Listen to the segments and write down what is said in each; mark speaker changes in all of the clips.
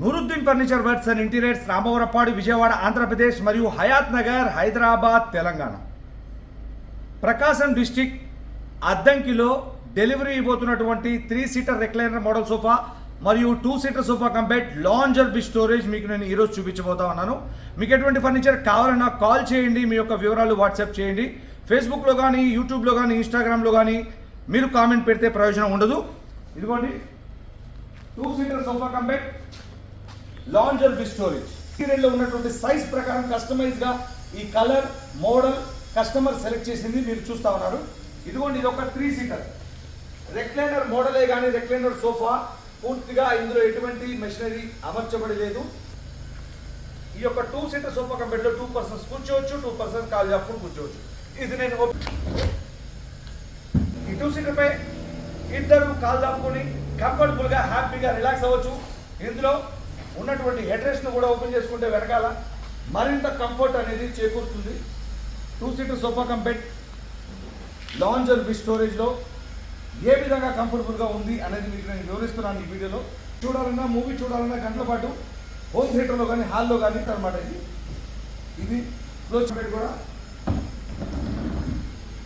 Speaker 1: Nooruddin furniture works and interiors Ramavarapadu Vijayawada Andhra Pradesh మరియు Hayat Nagar Hyderabad Telangana. Prakasam district అద్దంకిలో delivery ఇవ్వబోతున్నటువంటి three seater recliner model sofa మరియు two seater sofa compact lounger B storage మీకు నేను ఈరోజు చూపించబోతా ఉన్నాను. మీకు ఎటువంటి ఫర్నిచర్ కావాలన్నా కాల్ చేయండి మీ యొక్క వివరాలు వాట్సాప్ చేయండి. ఫేస్బుక్లో కానీ యూట్యూబ్లో కానీ ఇన్స్టాగ్రామ్లో కానీ మీరు కామెంట్ పెడితే ప్రయోజనం ఉండదు. ఇదిగోండి. Two seater sofa compact lounger B storage మెటీరియల్లో ఉన్నటువంటి సైజ్ ప్రకారం కస్టమైజ్గా ఈ కలర్ మోడల్ కస్టమర్ సెలెక్ట్ చేసింది మీరు చూస్తా ఉన్నారు. ఇదిగోండి ఇది ఒక త్రీ సీటర్ రెక్లైనర్ మోడలే కానీ రెక్లైనర్ సోఫా. పూర్తిగా ఇందులో ఎటువంటి మెషినరీ అమర్చబడి లేదు. ఈ యొక్క టూ సీటర్ సోఫా కంపెనీలో టూ పర్సన్స్ కూర్చోవచ్చు టూ పర్సన్స్ కాల్ చెప్పుకుని కూర్చోవచ్చు. ఇది నేను ఈ టూ సీటర్పై ఇద్దరు కాల్ దాపుకొని కంఫర్టబుల్గా హ్యాపీగా రిలాక్స్ అవ్వచ్చు. ఇందులో ఉన్నటువంటి హెడ్ కూడా ఓపెన్ చేసుకుంటే వెనకాల మరింత కంఫర్ట్ అనేది చేకూరుతుంది. Two seater sofa compact lounger B స్టోరేజ్లో ఏ విధంగా కంఫర్టబుల్గా ఉంది అనేది మీకు నేను వివరిస్తున్నాను ఈ వీడియోలో చూడాలన్నా మూవీ చూడాలన్నా గంటల పాటు హోమ్ థియేటర్లో కానీ హాల్లో కానీ అనమాట ఇది. ఇది క్లోజ్ పెట్టి కూడా.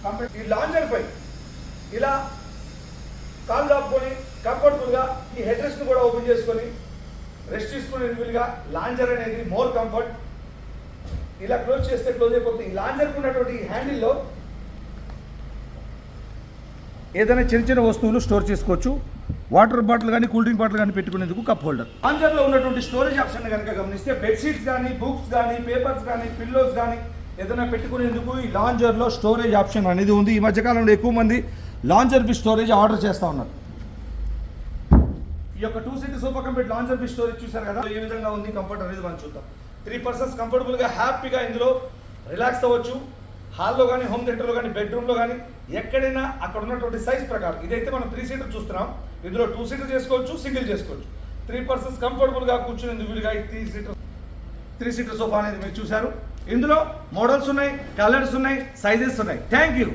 Speaker 1: కంపెనీ ఈ లాంజర్ పై ఇలా కాళ్ళు ఆపుకొని కంఫర్టబుల్గా ఈ హెడ్ కూడా ఓపెన్ చేసుకొని రెస్ట్ తీసుకునే వీలుగా లాంజర్ అనేది మోర్ కంఫర్ట్. ఇలా క్లోజ్ చేస్తే క్లోజ్ అయిపోతుంది. ఈ లాంజర్కి ఉన్నటువంటి హ్యాండిల్లో ఏదైనా చిన్న చిన్న వస్తువులు స్టోర్ చేసుకోవచ్చు. వాటర్ బాటిల్ కానీ కూల్ డ్రింక్ బాటిల్ కానీ పెట్టుకునేందుకు కప్ హోల్డర్. లాంజర్లో ఉన్నటువంటి స్టోరేజ్ ఆప్షన్ కనుక గమనిస్తే బెడ్షీట్స్ కానీ బుక్స్ కానీ పేపర్స్ కానీ పిల్లోస్ కానీ ఏదైనా పెట్టుకునేందుకు ఈ లాంజర్లో స్టోరేజ్ ఆప్షన్ అనేది ఉంది. ఈ మధ్యకాలంలో ఎక్కువ మంది లాంజర్ బి స్టోరేజ్ ఆర్డర్ చేస్తూ ఉన్నారు. ఈ యొక్క two seat sofa compact lounger and storage చూసారు కదా? ఏ విధంగా ఉంది కంఫర్ట్ అనేది మనం చూద్దాం. త్రీ పర్సన్స్ కంఫర్టబుల్గా హ్యాపీగా ఇందులో రిలాక్స్ అవ్వచ్చు. హాల్లో కానీ హోమ్ థియేటర్లో కానీ బెడ్రూమ్లో కానీ ఎక్కడైనా అక్కడ ఉన్నటువంటి సైజ్ ప్రకారం ఇదైతే మనం త్రీ సీటర్ చూస్తున్నాం. ఇందులో టూ సీటర్ చేసుకోవచ్చు సింగిల్ చేసుకోవచ్చు. త్రీ పర్సన్స్ కంఫర్టబుల్గా కూర్చునేందుకు వీలుగా three seater three seater sofa అనేది మీరు చూశారు. ఇందులో మోడల్స్ ఉన్నాయి కలర్స్ ఉన్నాయి సైజెస్ ఉన్నాయి. Thank you